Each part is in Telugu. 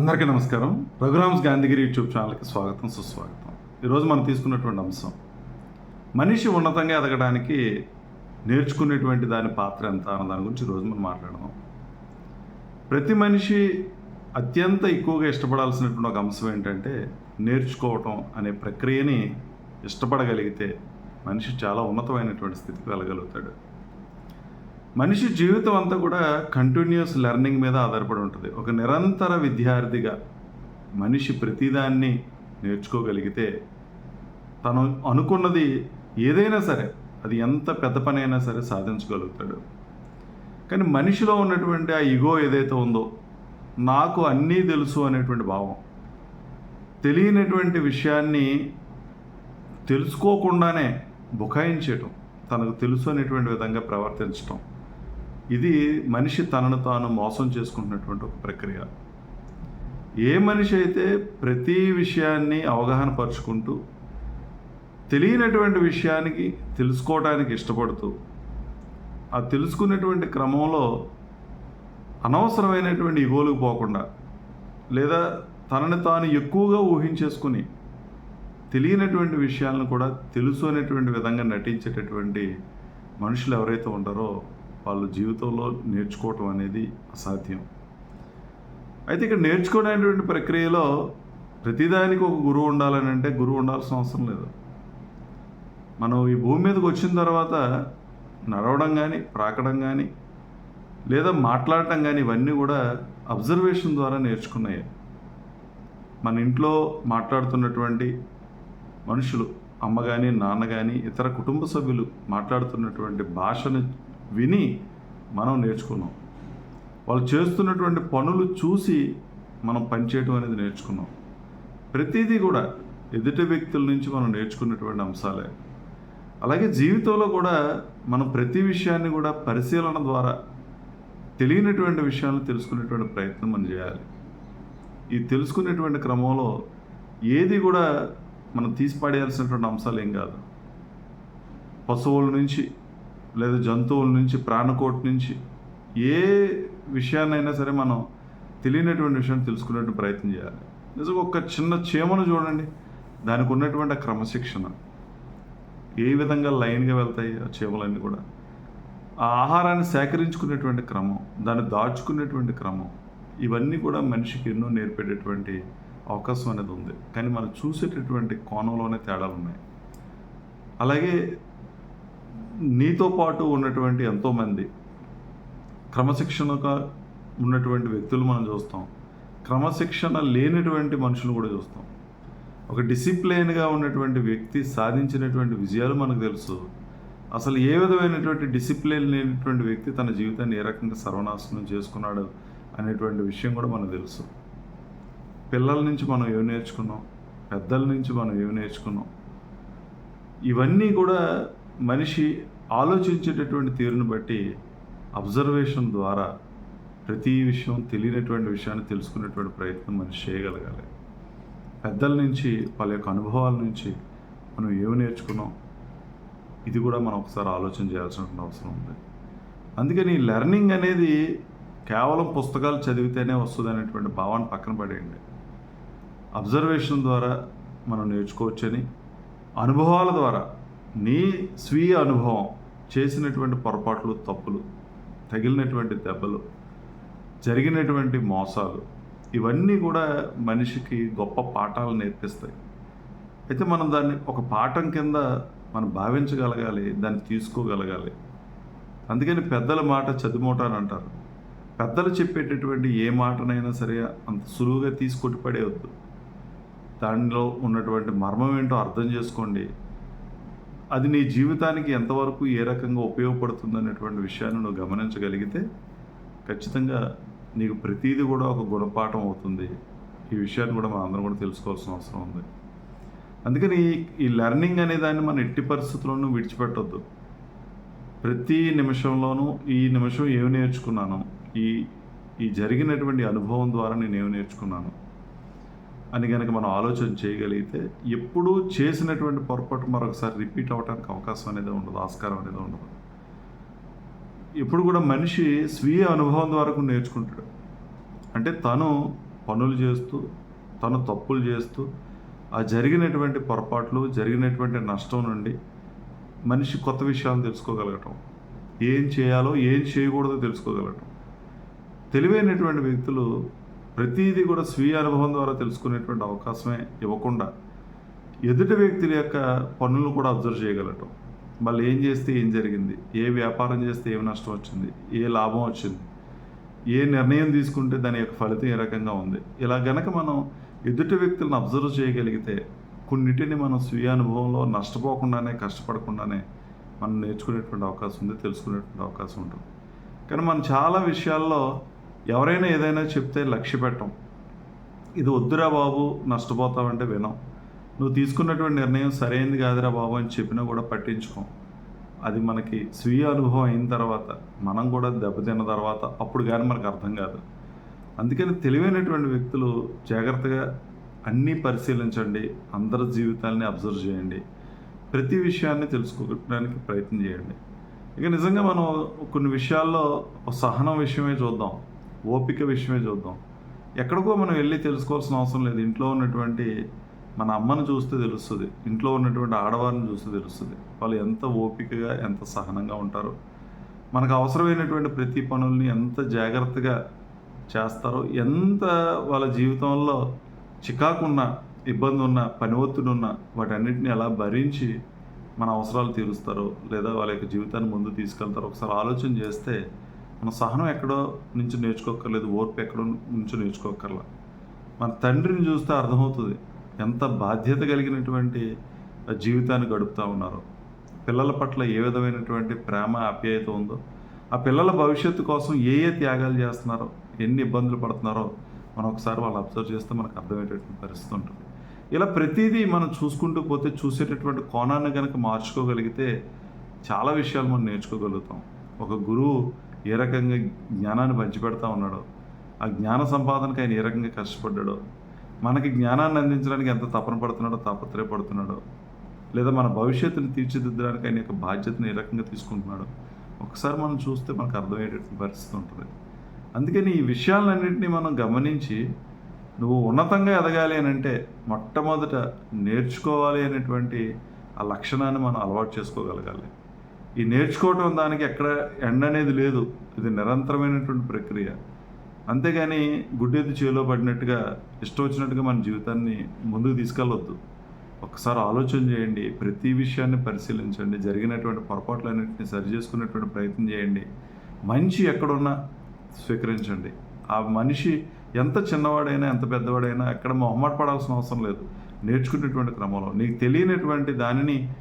అందరికీ నమస్కారం. రఘురామ్స్ గాంధీగిరి యూట్యూబ్ ఛానల్కి స్వాగతం సుస్వాగతం. ఈరోజు మనం తీసుకున్నటువంటి అంశం మనిషి ఉన్నతంగా ఎదగడానికి నేర్చుకునేటువంటి దాని పాత్ర ఎంత అన్న దాని గురించి ఈరోజు మనం మాట్లాడదాం. ప్రతి మనిషి అత్యంత ఎక్కువగా ఇష్టపడాల్సినటువంటి ఒక అంశం ఏంటంటే నేర్చుకోవటం అనే ప్రక్రియని ఇష్టపడగలిగితే మనిషి చాలా ఉన్నతమైనటువంటి స్థితికి వెళ్ళగలుగుతాడు. మనిషి జీవితం అంతా కూడా కంటిన్యూస్ లెర్నింగ్ మీద ఆధారపడి ఉంటుంది. ఒక నిరంతర విద్యార్థిగా మనిషి ప్రతిదాన్ని నేర్చుకోగలిగితే తను అనుకున్నది ఏదైనా సరే అది ఎంత పెద్ద పని అయినా సరే సాధించగలుగుతాడు. కానీ మనిషిలో ఉన్నటువంటి ఆ ఇగో ఏదైతే ఉందో నాకు అన్నీ తెలుసు అనేటువంటి భావం తెలియనటువంటి విషయాన్ని తెలుసుకోకుండానే బుకాయించేయటం తనకు తెలుసు అనేటువంటి విధంగా ప్రవర్తించటం ఇది మనిషి తనను తాను మోసం చేసుకుంటున్నటువంటి ఒక ప్రక్రియ. ఏ మనిషి అయితే ప్రతి విషయాన్ని అవగాహన పరుచుకుంటూ తెలియనటువంటి విషయానికి తెలుసుకోవడానికి ఇష్టపడుతూ ఆ తెలుసుకునేటువంటి క్రమంలో అనవసరమైనటువంటి ఇగోలుకు పోకుండా లేదా తనని తాను ఎక్కువగా ఊహించేసుకుని తెలియనటువంటి విషయాలను కూడా తెలుసు అనేటువంటి విధంగా నటించేటటువంటి మనుషులు ఎవరైతే ఉంటారో వాళ్ళు జీవితంలో నేర్చుకోవటం అనేది అసాధ్యం. అయితే ఇక్కడ నేర్చుకునేటువంటి ప్రక్రియలో ప్రతిదానికి ఒక గురువు ఉండాలని అంటే గురువు ఉండాల్సిన అవసరం లేదు. మనం ఈ భూమి మీదకి వచ్చిన తర్వాత నడవడం కానీ ప్రాకడం కానీ లేదా మాట్లాడటం కానీ ఇవన్నీ కూడా అబ్జర్వేషన్ ద్వారా నేర్చుకున్నాయి. మన ఇంట్లో మాట్లాడుతున్నటువంటి మనుషులు అమ్మ కానీ నాన్న కానీ ఇతర కుటుంబ సభ్యులు మాట్లాడుతున్నటువంటి భాషను విని మనం నేర్చుకున్నాం. వాళ్ళు చేస్తున్నటువంటి పనులు చూసి మనం పనిచేయడం అనేది నేర్చుకున్నాం. ప్రతిదీ కూడా ఎదుటి వ్యక్తుల నుంచి మనం నేర్చుకున్నటువంటి అంశాలే. అలాగే జీవితంలో కూడా మనం ప్రతి విషయాన్ని కూడా పరిశీలన ద్వారా తెలియనటువంటి విషయాలను తెలుసుకునేటువంటి ప్రయత్నం మనం చేయాలి. ఈ తెలుసుకునేటువంటి క్రమంలో ఏది కూడా మనం తీసిపడేయాల్సినటువంటి అంశాలు ఏం కాదు. పశువుల నుంచి లేదా జంతువుల నుంచి ప్రాణకోటి నుంచి ఏ విషయాన్నైనా సరే మనం తెలియనటువంటి విషయాన్ని తెలుసుకునేటువంటి ప్రయత్నం చేయాలి. నిజంగా ఒక చిన్న చీమను చూడండి దానికి ఉన్నటువంటి ఆ క్రమశిక్షణ. ఏ విధంగా లైన్గా వెళ్తాయి ఆ చీమలన్నీ కూడా? ఆ ఆహారాన్ని సేకరించుకునేటువంటి క్రమం దాన్ని దాచుకునేటువంటి క్రమం ఇవన్నీ కూడా మనిషికి ఎన్నో నేర్పేటటువంటి అవకాశం అనేది ఉంది. కానీ మనం చూసేటటువంటి కోణంలోనే తేడాలు ఉన్నాయి అలాగే నీతో పాటు ఉన్నటువంటి ఎంతోమంది క్రమశిక్షణగా ఉన్నటువంటి వ్యక్తులు మనం చూస్తాం. క్రమశిక్షణ లేనటువంటి మనుషులు కూడా చూస్తాం. ఒక డిసిప్లైన్గా ఉన్నటువంటి వ్యక్తి సాధించినటువంటి విజయాలు మనకు తెలుసు. అసలు ఏ విధమైనటువంటి డిసిప్లిన్ లేనటువంటి వ్యక్తి తన జీవితాన్ని ఏ రకంగా సర్వనాశనం చేసుకున్నాడు అనేటువంటి విషయం కూడా మనకు తెలుసు. పిల్లల నుంచి మనం ఏమి నేర్చుకున్నాం? పెద్దల నుంచి మనం ఏమి నేర్చుకున్నాం? ఇవన్నీ కూడా మనిషి ఆలోచించేటటువంటి తీరును బట్టి అబ్జర్వేషన్ ద్వారా ప్రతి విషయం తెలియనటువంటి విషయాన్ని తెలుసుకునేటువంటి ప్రయత్నం మనిషి చేయగలగాలి. పెద్దల నుంచి వాళ్ళ యొక్క అనుభవాల నుంచి మనం ఏమి నేర్చుకున్నాం? ఇది కూడా మనం ఒకసారి ఆలోచన చేయాల్సిన అవసరం ఉంది. అందుకని లెర్నింగ్ అనేది కేవలం పుస్తకాలు చదివితేనే వస్తుంది అనేటువంటి భావాన్ని పక్కన పడేయండి. అబ్జర్వేషన్ ద్వారా మనం నేర్చుకోవచ్చని అనుభవాల ద్వారా నీ స్వీయ అనుభవం చేసినటువంటి పొరపాట్లు తప్పులు తగిలినటువంటి దెబ్బలు జరిగినటువంటి మోసాలు ఇవన్నీ కూడా మనిషికి గొప్ప పాఠాలు నేర్పిస్తాయి. అయితే మనం దాన్ని ఒక పాఠం కింద మనం భావించగలగాలి దాన్ని తీసుకోగలగాలి. అందుకని పెద్దల మాట చదువుమోట అని అంటారు. పెద్దలు చెప్పేటటువంటి ఏ మాటనైనా సరే అంత సులువుగా తీసుకొట్టి పడేయవద్దు దానిలో ఉన్నటువంటి మర్మం ఏంటో అర్థం చేసుకోండి. అది నీ జీవితానికి ఎంతవరకు ఏ రకంగా ఉపయోగపడుతుంది అనేటువంటి విషయాన్ని నువ్వు గమనించగలిగితే ఖచ్చితంగా నీకు ప్రతీది కూడా ఒక గుణపాఠం అవుతుంది. ఈ విషయాన్ని కూడా మనం అందరం కూడా తెలుసుకోవాల్సిన అవసరం ఉంది. అందుకని ఈ- లెర్నింగ్ అనే దాన్ని మనం ఎట్టి పరిస్థితుల్లోనూ విడిచిపెట్టొద్దు. ప్రతి నిమిషంలోనూ ఈ నిమిషం ఏమి నేర్చుకున్నాను ఈ ఈ జరిగినటువంటి అనుభవం ద్వారా నేను ఏమి నేర్చుకున్నాను అని కనుక మనం ఆలోచన చేయగలిగితే ఎప్పుడూ చేసినటువంటి పొరపాటు మరొకసారి రిపీట్ అవ్వడానికి అవకాశం అనేది ఉండదు ఆస్కారం అనేది ఉండదు. ఎప్పుడు కూడా మనిషి స్వీయ అనుభవం ద్వారా కూడా నేర్చుకుంటాడు. అంటే తను పనులు చేస్తూ తను తప్పులు చేస్తూ ఆ జరిగినటువంటి పొరపాట్లు జరిగినటువంటి నష్టం నుండి మనిషి కొత్త విషయాలు తెలుసుకోగలగటం ఏం చేయాలో ఏం చేయకూడదో తెలుసుకోగలగటం. తెలివైనటువంటి వ్యక్తులు ప్రతిదీ కూడా స్వీయ అనుభవం ద్వారా తెలుసుకునేటువంటి అవకాశమే ఇవ్వకుండా ఎదుటి వ్యక్తుల యొక్క పనులను కూడా అబ్జర్వ్ చేయగలటం. వాళ్ళు ఏం చేస్తే ఏం జరిగింది? ఏ వ్యాపారం చేస్తే ఏం నష్టం వచ్చింది? ఏ లాభం వచ్చింది? ఏ నిర్ణయం తీసుకుంటే దాని యొక్క ఫలితం ఏ రకంగా ఉంది? ఇలా గనక మనం ఎదుటి వ్యక్తులను అబ్జర్వ్ చేయగలిగితే కొన్నిటిని మనం స్వీయ అనుభవంలో నష్టపోకుండానే కష్టపడకుండానే మనం నేర్చుకునేటువంటి అవకాశం ఉంది తెలుసుకునేటువంటి అవకాశం ఉంటుంది. కానీ మనం చాలా విషయాల్లో ఎవరైనా ఏదైనా చెప్తే లక్ష్య పెట్టం. ఇది వద్దురా బాబు నష్టపోతావంటే వినం. నువ్వు తీసుకున్నటువంటి నిర్ణయం సరైనది కాదురా బాబు అని చెప్పినా కూడా పట్టించుకోం. అది మనకి స్వీయ అనుభవం అయిన తర్వాత మనం కూడా దెబ్బతిన్న తర్వాత అప్పుడు కానీ మనకు అర్థం కాదు. అందుకని తెలివైనటువంటి వ్యక్తులు జాగ్రత్తగా అన్నీ పరిశీలించండి అందరి జీవితాలని అబ్జర్వ్ చేయండి ప్రతి విషయాన్ని తెలుసుకోవడానికి ప్రయత్నం చేయండి. ఇక నిజంగా మనం కొన్ని విషయాల్లో సహనం విషయమే చూద్దాం. ఓపిక విషయమే చూద్దాం. ఎక్కడికో మనం వెళ్ళి తెలుసుకోవాల్సిన అవసరం లేదు. ఇంట్లో ఉన్నటువంటి మన అమ్మను చూస్తే తెలుస్తుంది. ఇంట్లో ఉన్నటువంటి ఆడవారిని చూస్తే తెలుస్తుంది. వాళ్ళు ఎంత ఓపికగా ఎంత సహనంగా ఉంటారో. మనకు అవసరమైనటువంటి ప్రతి పనుల్ని ఎంత జాగ్రత్తగా చేస్తారో ఎంత వాళ్ళ జీవితంలో చికాకున్న ఇబ్బంది ఉన్న పని ఒత్తిడి ఉన్న వాటన్నిటిని ఎలా భరించి మన అవసరాలు తీరుస్తారో లేదా వాళ్ళ యొక్క జీవితాన్ని ముందు తీసుకెళ్తారో ఒకసారి ఆలోచన చేస్తే మన సహనం ఎక్కడో నుంచి నేర్చుకోక్కర్లేదు ఓర్పు ఎక్కడో నుంచి నేర్చుకోకర్లా మన తండ్రిని చూస్తే అర్థమవుతుంది ఎంత బాధ్యత కలిగినటువంటి జీవితాన్ని గడుపుతూ ఉన్నారో. పిల్లల పట్ల ఏ విధమైనటువంటి ప్రేమ ఆప్యాయత ఉందో ఆ పిల్లల భవిష్యత్తు కోసం ఏ ఏ త్యాగాలు చేస్తున్నారో ఎన్ని ఇబ్బందులు పడుతున్నారో మనం ఒకసారి వాళ్ళు అబ్జర్వ్ చేస్తే మనకు అర్థమయ్యేటటువంటి పరిస్థితి ఉంటుంది. ఇలా ప్రతిదీ మనం చూసుకుంటూ పోతే చూసేటటువంటి కోణాన్ని కనుక మార్చుకోగలిగితే చాలా విషయాలు మనం నేర్చుకోగలుగుతాం. ఒక గురువు ఏ రకంగా జ్ఞానాన్ని పంచిపెడతా ఉన్నాడో ఆ జ్ఞాన సంపాదనకు ఆయన ఏ రకంగా కష్టపడ్డాడో మనకి జ్ఞానాన్ని అందించడానికి ఎంత తపన పడుతున్నాడో తాపత్రయపడుతున్నాడో లేదా మన భవిష్యత్తుని తీర్చిదిద్దడానికి ఆయన యొక్క బాధ్యతను ఏ రకంగా తీసుకుంటున్నాడో ఒకసారి మనం చూస్తే మనకు అర్థమయ్యేటటువంటి పరిస్థితి ఉంటుంది. అందుకని ఈ విషయాలన్నింటినీ మనం గమనించి నువ్వు ఉన్నతంగా ఎదగాలి అని అంటే మొట్టమొదట నేర్చుకోవాలి అనేటువంటి ఆ లక్షణాన్ని మనం అలవాటు చేసుకోగలగాలి. ఈ నేర్చుకోవటం దానికి ఎక్కడ ఎండ అనేది లేదు. ఇది నిరంతరమైనటువంటి ప్రక్రియ. అంతేగాని గుడ్డేది చేలో పడినట్టుగా ఇష్టం వచ్చినట్టుగా మన జీవితాన్ని ముందుకు తీసుకెళ్ళొద్దు. ఒకసారి ఆలోచన చేయండి. ప్రతి విషయాన్ని పరిశీలించండి. జరిగినటువంటి పొరపాట్లన్నింటినీ సరి చేసుకునేటువంటి ప్రయత్నం చేయండి. మంచి ఎక్కడున్నా స్వీకరించండి. ఆ మనిషి ఎంత చిన్నవాడైనా ఎంత పెద్దవాడైనా ఎక్కడ మొహమాట పడాల్సిన అవసరం లేదు. నేర్చుకునేటువంటి క్రమంలో. నీకు తెలియనటువంటి దానిని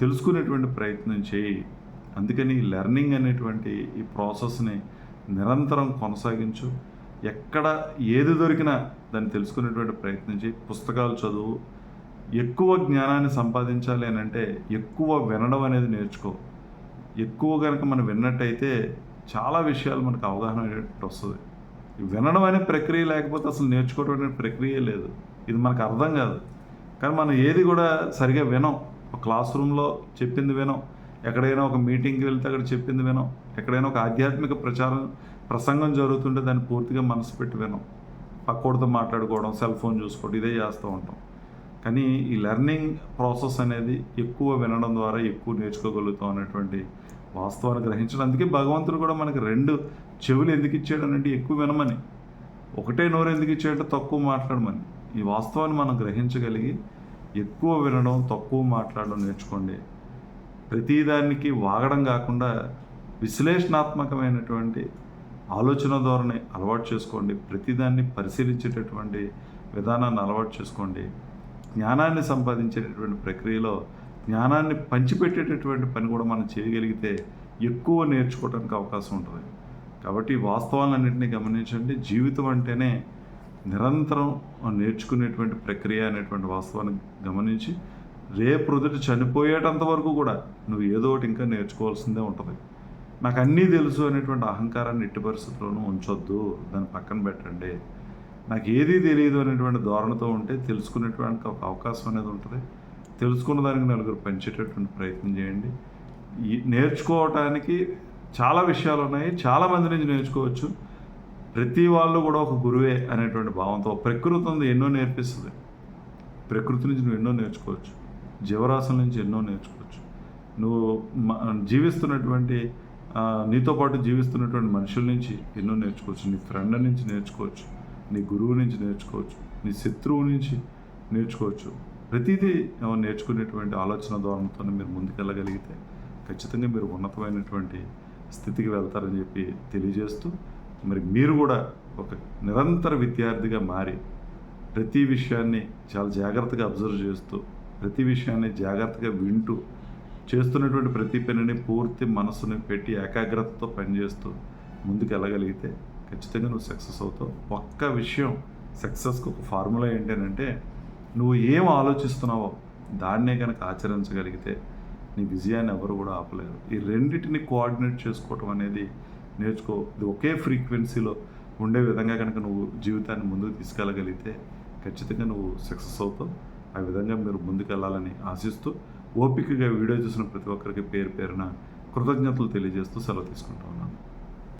తెలుసుకునేటువంటి ప్రయత్నం చేయి. అందుకని లెర్నింగ్ అనేటువంటి ఈ ప్రాసెస్ని నిరంతరం కొనసాగించు. ఎక్కడ ఏది దొరికినా దాన్ని తెలుసుకునేటువంటి ప్రయత్నం చేయి. పుస్తకాలు చదువు. ఎక్కువ జ్ఞానాన్ని సంపాదించాలి అని అంటే ఎక్కువ వినడం అనేది నేర్చుకో. ఎక్కువ కనుక మనం విన్నట్టయితే చాలా విషయాలు మనకు అవగాహన అనేటువంటి వస్తుంది. వినడం అనే ప్రక్రియ లేకపోతే అసలు నేర్చుకోవడం అనే ప్రక్రియ లేదు. ఇది మనకు అర్థం కాదు. కానీ మనం ఏది కూడా సరిగా వినం. క్లాస్ రూమ్లో చెప్పింది వినం. ఎక్కడైనా ఒక మీటింగ్కి వెళ్తే అక్కడ చెప్పింది వినం. ఎక్కడైనా ఒక ఆధ్యాత్మిక ప్రచారం ప్రసంగం జరుగుతుంటే దాన్ని పూర్తిగా మనసు పెట్టి వినం. పక్కోడితో మాట్లాడుకోవడం సెల్ ఫోన్ చూసుకోవడం ఇదే చేస్తూ ఉంటాం. కానీ ఈ లెర్నింగ్ ప్రాసెస్ అనేది ఎక్కువ వినడం ద్వారా ఎక్కువ నేర్చుకోగలుగుతాం అనేటువంటి వాస్తవాన్ని గ్రహించడం. అందుకే భగవంతుడు కూడా మనకి రెండు చెవులు ఎందుకు ఇచ్చాడు అంటే ఎక్కువ వినమని. ఒకటే నోరు ఎందుకు ఇచ్చాడంటే తక్కువ మాట్లాడమని. ఈ వాస్తవాన్ని మనం గ్రహించగలిగి ఎక్కువ వినడం తక్కువ మాట్లాడడం నేర్చుకోండి. ప్రతిదానికి వాగడం కాకుండా విశ్లేషణాత్మకమైనటువంటి ఆలోచన ధోరణి అలవాటు చేసుకోండి. ప్రతిదాన్ని పరిశీలించేటటువంటి విధానాన్ని అలవాటు చేసుకోండి. జ్ఞానాన్ని సంపాదించేటటువంటి ప్రక్రియలో జ్ఞానాన్ని పంచిపెట్టేటటువంటి పని కూడా మనం చేయగలిగితే ఎక్కువ నేర్చుకోవడానికి అవకాశం ఉంటుంది. కాబట్టి వాస్తవాలన్నింటినీ గమనించండి. జీవితం అంటేనే నిరంతరం నేర్చుకునేటువంటి ప్రక్రియ అనేటువంటి వాస్తవాన్ని గమనించి రేపు రుదుట చనిపోయేటంత వరకు కూడా నువ్వు ఏదో ఒకటి ఇంకా నేర్చుకోవాల్సిందే ఉంటుంది. నాకు అన్నీ తెలుసు అనేటువంటి అహంకారాన్ని ఎట్టి పరిస్థితుల్లోనూ ఉంచొద్దు దాన్ని పక్కన పెట్టండి. నాకు ఏదీ తెలియదు అనేటువంటి ధోరణితో ఉంటే తెలుసుకునేటువంటి ఒక అవకాశం అనేది ఉంటుంది. తెలుసుకున్న దానికి నలుగురు పెంచేటటువంటి ప్రయత్నం చేయండి. ఈ నేర్చుకోవటానికి చాలా విషయాలు ఉన్నాయి. చాలా మంది నుంచి నేర్చుకోవచ్చు. ప్రతి వాళ్ళు కూడా ఒక గురువే అనేటువంటి భావంతో ప్రకృతి ఉంది ఎన్నో నేర్పిస్తుంది. ప్రకృతి నుంచి నువ్వు ఎన్నో నేర్చుకోవచ్చు. జీవరాశుల నుంచి ఎన్నో నేర్చుకోవచ్చు. నువ్వు జీవిస్తున్నటువంటి నీతో పాటు జీవిస్తున్నటువంటి మనుషుల నుంచి ఎన్నో నేర్చుకోవచ్చు. నీ ఫ్రెండ్ నుంచి నేర్చుకోవచ్చు. నీ గురువు నుంచి నేర్చుకోవచ్చు. నీ శత్రువు నుంచి నేర్చుకోవచ్చు. ప్రతిదీ నేర్చుకునేటువంటి ఆలోచన ధోరణితో మీరు ముందుకెళ్ళగలిగితే ఖచ్చితంగా మీరు ఉన్నతమైనటువంటి స్థితికి వెళ్తారని చెప్పి తెలియజేస్తూ మరి మీరు కూడా ఒక నిరంతర విద్యార్థిగా మారి ప్రతి విషయాన్ని చాలా జాగ్రత్తగా అబ్జర్వ్ చేస్తూ ప్రతి విషయాన్ని జాగ్రత్తగా వింటూ చేస్తున్నటువంటి ప్రతి పనిని పూర్తి మనసుని పెట్టి ఏకాగ్రతతో పనిచేస్తూ ముందుకు వెళ్ళగలిగితే ఖచ్చితంగా నువ్వు సక్సెస్ అవుతావు. ఒక్క విషయం సక్సెస్కి ఒక ఫార్ములా ఏంటంటే నువ్వు ఏం ఆలోచిస్తున్నావో దాన్నే కనుక ఆచరించగలిగితే నీ విజయాన్ని ఎవరు కూడా ఆపలేరు. ఈ రెండింటిని కోఆర్డినేట్ చేసుకోవటం అనేది నేర్చుకో. ఇది ఒకే ఫ్రీక్వెన్సీలో ఉండే విధంగా కనుక నువ్వు జీవితాన్ని ముందుకు తీసుకెళ్ళగలిగితే ఖచ్చితంగా నువ్వు సక్సెస్ అవుతావు. ఆ విధంగా మీరు ముందుకెళ్ళాలని ఆశిస్తూ ఓపికగా వీడియో చూసిన ప్రతి ఒక్కరికి పేరు పేరున కృతజ్ఞతలు తెలియజేస్తూ సెలవు తీసుకుంటా ఉన్నాను.